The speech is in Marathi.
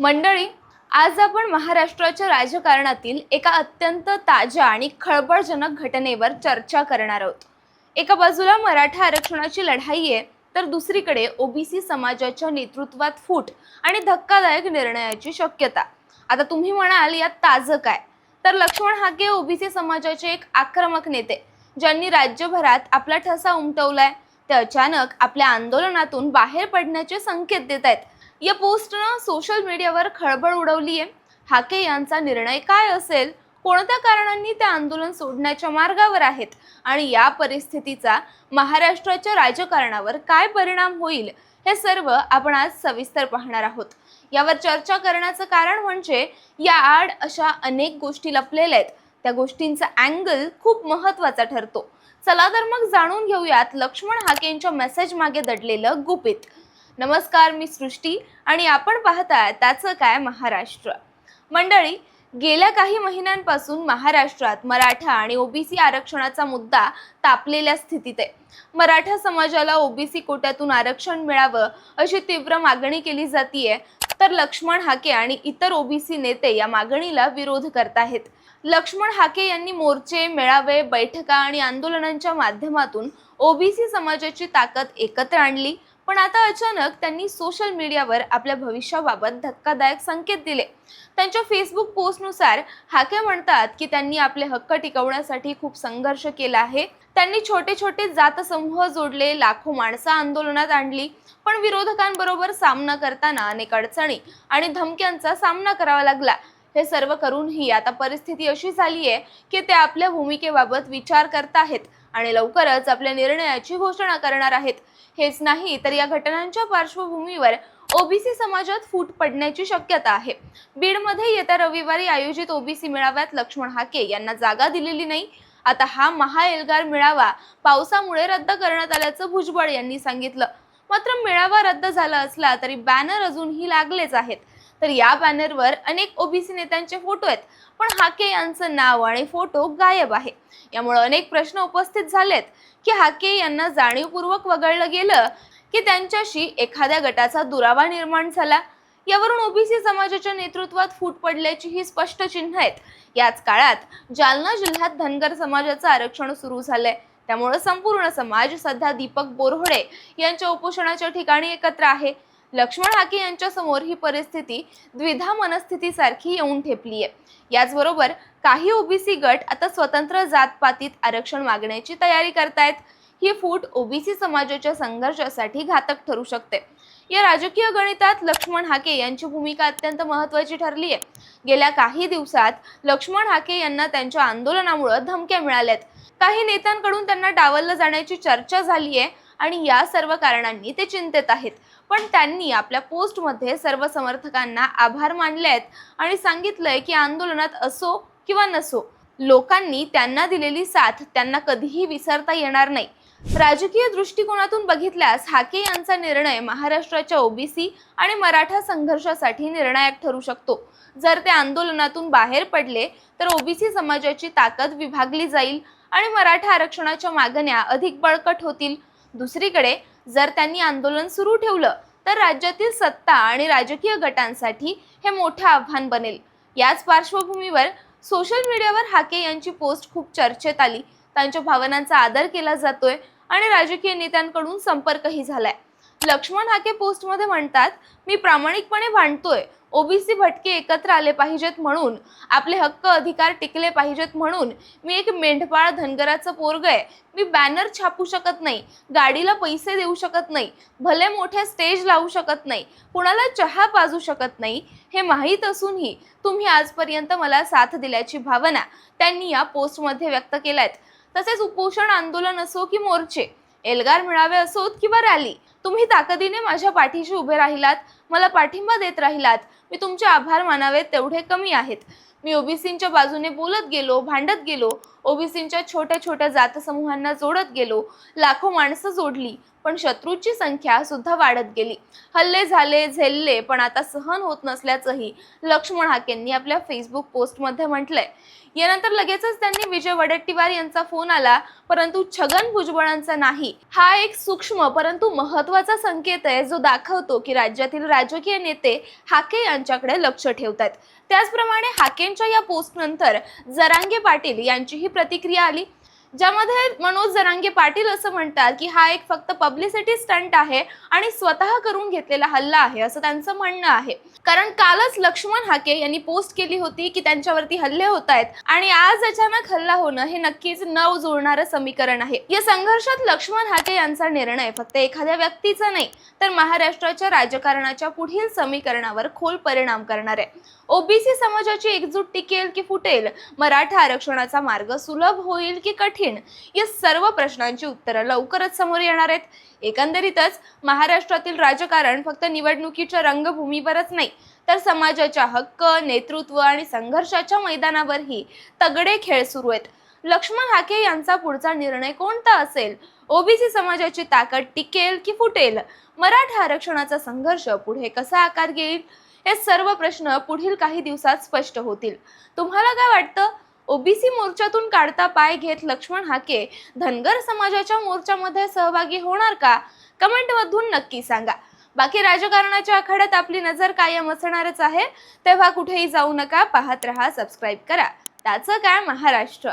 मंडळी आज आपण महाराष्ट्राच्या राजकारणातील एका अत्यंत ताज्या आणि खळबळजनक घटनेवर चर्चा करणार आहोत. एका बाजूला मराठा आरक्षणाची लढाई आहे तर दुसरीकडे ओबीसी समाजाच्या नेतृत्वात फूट आणि धक्कादायक निर्णयाची शक्यता. आता तुम्ही म्हणाल यात ताजं काय? तर लक्ष्मण हाके ओबीसी समाजाचे एक आक्रमक नेते ज्यांनी राज्यभरात आपला ठसा उमटवलाय ते अचानक आपल्या आंदोलनातून बाहेर पडण्याचे संकेत देत आहेत या पोस्टनं सोशल मीडियावर खळबळ उडवली आहे हाके यांचा निर्णय काय असेल? कोणत्या कारणांनी ते आंदोलन सोडण्याच्या मार्गावर आहेत? आणि या परिस्थितीचा महाराष्ट्राच्या राजकारणावर काय परिणाम होईल? हे सर्व आपण आज सविस्तर पाहणार आहोत. यावर चर्चा करण्याचं कारण म्हणजे या आड अशा अनेक गोष्टी लपलेल्या आहेत. त्या गोष्टींचा अँगल खूप महत्त्वाचा ठरतो. चला तर मग जाणून घेऊयात लक्ष्मण हाकेंच्या मेसेज मागे दडलेलं गुपित. नमस्कार मी सृष्टी आणि आपण पाहताय त्याचं काय महाराष्ट्र. मंडळी गेल्या काही महिन्यांपासून महाराष्ट्रात मराठा आणि ओबीसी आरक्षणाचा मुद्दा तापलेल्या स्थितीत आहे. मराठा समाजाला ओबीसी कोट्यातून आरक्षण मिळावं अशी तीव्र मागणी केली जातीये तर लक्ष्मण हाके आणि इतर ओबीसी नेते या मागणीला विरोध करत आहेत. लक्ष्मण हाके यांनी मोर्चे मेळावे बैठका आणि आंदोलनांच्या माध्यमातून ओबीसी समाजाची ताकद एकत्र आणली पण आता अचानक त्यांनी सोशल मीडियावर आपल्या भविष्याबाबत धक्कादायक संकेत दिले. त्यांच्या फेसबुक पोस्टनुसार हाके म्हणतात की त्यांनी आपले हक्क टिकवण्यासाठी खूप संघर्ष केला आहे. त्यांनी छोटे छोटे जात समूह जोडले लाखो माणसं आंदोलनात आणली पण विरोधकांबरोबर सामना करताना अनेक अडचणी आणि धमक्यांचा सामना करावा लागला. हे सर्व करूनही आता परिस्थिती अशी झाली आहे की ते आपल्या भूमिकेबाबत विचार करत आहेत आणि लवकरच आपल्या निर्णयाची घोषणा करणार आहेत. हेच नाही तर या घटनांच्या पार्श्वभूमीवर ओबीसी समाजात फूट पडण्याची शक्यता आहे. बीडमध्ये येत्या रविवारी आयोजित ओबीसी मेळाव्यात लक्ष्मण हाके यांना जागा दिलेली नाही. आता हा महाएल्गार मेळावा पावसामुळे रद्द करण्यात आल्याचं भुजबळ यांनी सांगितलं. मात्र मेळावा रद्द झाला असला तरी बॅनर अजूनही लागलेच आहेत. तर या बॅनरवर अनेक ओबीसी नेत्यांचे फोटो आहेत. पण हाके यांचं नाव आणि फोटो गायब आहे. यामुळे अनेक प्रश्न उपस्थित झालेत की हाके यांना जाणीवपूर्वक वगळलं गेलं की त्यांच्याशी एखाद्या गटाचा दुरावा निर्माण झाला. यावरून ओबीसी समाजाच्या नेतृत्वात फूट पडल्याची ही स्पष्ट चिन्ह आहेत. याच काळात जालना जिल्ह्यात धनगर समाजाचं आरक्षण सुरू झालंय. त्यामुळे संपूर्ण समाज सध्या दीपक बोरहोडे यांच्या उपोषणाच्या ठिकाणी एकत्र आहे. लक्ष्मण हाके यांच्या समोर ही परिस्थिती द्विधा मनस्थितीसारखी येऊन ठेपली आहे याचबरोबर काही ओबीसी गट आता स्वतंत्र जातपातीत आरक्षण मागण्याची तयारी करतायत. ही फूट ओबीसी समाजाच्या संघर्षासाठी घातक ठरू शकते. या राजकीय गणितात लक्ष्मण हाके यांची भूमिका अत्यंत महत्वाची ठरली आहे गेल्या काही दिवसात लक्ष्मण हाके यांना त्यांच्या आंदोलनामुळे धमक्या मिळाल्यात. काही नेत्यांकडून त्यांना डावललं जाण्याची चर्चा झाली आहे आणि या सर्व कारणांनी ते चिंतेत आहेत. पण त्यांनी आपल्या पोस्टमध्ये सर्व समर्थकांना आभार मानले आहेत आणि सांगितलंय की आंदोलनात असो किंवा नसो लोकांनी त्यांना दिलेली साथ त्यांना कधीही विसरता येणार नाही. राजकीय दृष्टिकोनातून बघितल्यास हाके यांचा निर्णय महाराष्ट्राच्या ओबीसी आणि मराठा संघर्षासाठी निर्णायक ठरू शकतो. जर ते आंदोलनातून बाहेर पडले तर ओबीसी समाजाची ताकद विभागली जाईल आणि मराठा आरक्षणाच्या मागण्या अधिक बळकट होतील. दुसरीकडे जर त्यांनी आंदोलन सुरू ठेवलं तर राज्यातील सत्ता आणि राजकीय गटांसाठी हे मोठं आव्हान बनेल. याच पार्श्वभूमीवर सोशल मीडियावर हाके यांची पोस्ट खूप चर्चेत आली. त्यांच्या भावनांचा आदर केला जातोय आणि राजकीय नेत्यांकडून संपर्कही झालाय. लक्ष्मण हाके पोस्टमध्ये म्हणतात मी प्रामाणिकपणे भांडतोय. ओबीसी भटके एकत्र आले पाहिजेत म्हणून आपले हक्क अधिकार टिकले पाहिजेत म्हणून मी एक मेंढपाळ धनगराचं पोरग आहे. मी बॅनर छापू शकत नाही गाडीला पैसे देऊ शकत नाही भले मोठ्या स्टेज लावू शकत नाही कुणाला चहा पाजू शकत नाही हे माहीत असूनही तुम्ही आजपर्यंत मला साथ दिल्याची भावना त्यांनी या पोस्टमध्ये व्यक्त केल्या आहेत तसेच उपोषण आंदोलन असो की मोर्चे एल्गार मिळावे असोत किंवा रॅली? तुम्ही ताकदीने माझ्या पाठीशी उभे राहिलात मला पाठिंबा देत राहिलात. मी तुमचे आभार मानावे तेवढे कमी आहेत. मी ओबीसींच्या बाजूने बोलत गेलो भांडत गेलो. ओबीसींच्या छोट्या छोट्या जातसमूहांना जोडत गेलो. लाखो माणसं जोडली. पण शत्रूची संख्या सुद्धा वाढत गेली. हल्ले झाले झेलले पण आता सहन होत नसल्याचंही लक्ष्मण हाकेंनी आपल्या फेसबुक पोस्टमध्ये म्हटलंय. यानंतर लगेचच त्यांनी विजय वडेट्टीवार यांचा फोन आला परंतु छगन भुजबळांचा नाही. हा एक सूक्ष्म परंतु महत्त्वाचा संकेत आहे जो दाखवतो की राज्यातील राजकीय नेते हाके यांच्याकडे लक्ष ठेवतात त्याचप्रमाणे हाकेंच्या या पोस्टनंतर जरांगे पाटील यांचीही प्रतिक्रिया आली. ज्यामध्ये मनोज जरांगे पाटील असं म्हणतात की हा एक फक्त पब्लिसिटी स्टंट आहे आणि स्वतः करून घेतलेला हल्ला आहे असं त्यांचं म्हणणं आहे. कारण कालच लक्ष्मण हाके यांनी पोस्ट केली होती की त्यांच्यावरती हल्ले होत आहेत आणि आज अचानक हल्ला होणं हे नक्कीच न जुळणारं समीकरण आहे. या संघर्षात लक्ष्मण हाके यांचा निर्णय फक्त एखाद्या व्यक्तीचा नाही तर महाराष्ट्राच्या राजकारणाच्या पुढील समीकरणावर खोल परिणाम करणार आहे. ओबीसी समाजाची एकजूट टिकेल की फुटेल? मराठा आरक्षणाचा मार्ग सुलभ होईल की कठीण? या सर्व प्रश्नांची उत्तरं लवकरच समोर येणार आहेत. एकंदरीतच महाराष्ट्रातील राजकारण फक्त निवडणुकीच्या रंगभूमीवरच नाही तर समाजाच्या हक्क नेतृत्व आणि संघर्षाच्या मैदानावरही तगडे खेळ सुरू आहेत. लक्ष्मण हाके यांचा पुढचा निर्णय कोणता असेल? ओबीसी समाजाची ताकद टिकेल की फुटेल? मराठा आरक्षणाचा संघर्ष पुढे कसा आकार घेईल? हे सर्व प्रश्न पुढील काही दिवसात स्पष्ट होतील. तुम्हाला काय वाटतं? ओबीसी मोर्चातून काढता पाय घेत लक्ष्मण हाके धनगर समाजाच्या मोर्चामध्ये सहभागी होणार का? कमेंटमधून नक्की सांगा. बाकी राजकारणाच्या आखाड्यात आपली नजर कायम असणारच आहे. तेव्हा कुठेही जाऊ नका पाहत रहा सबस्क्राईब करा. त्याचं काय महाराष्ट्र?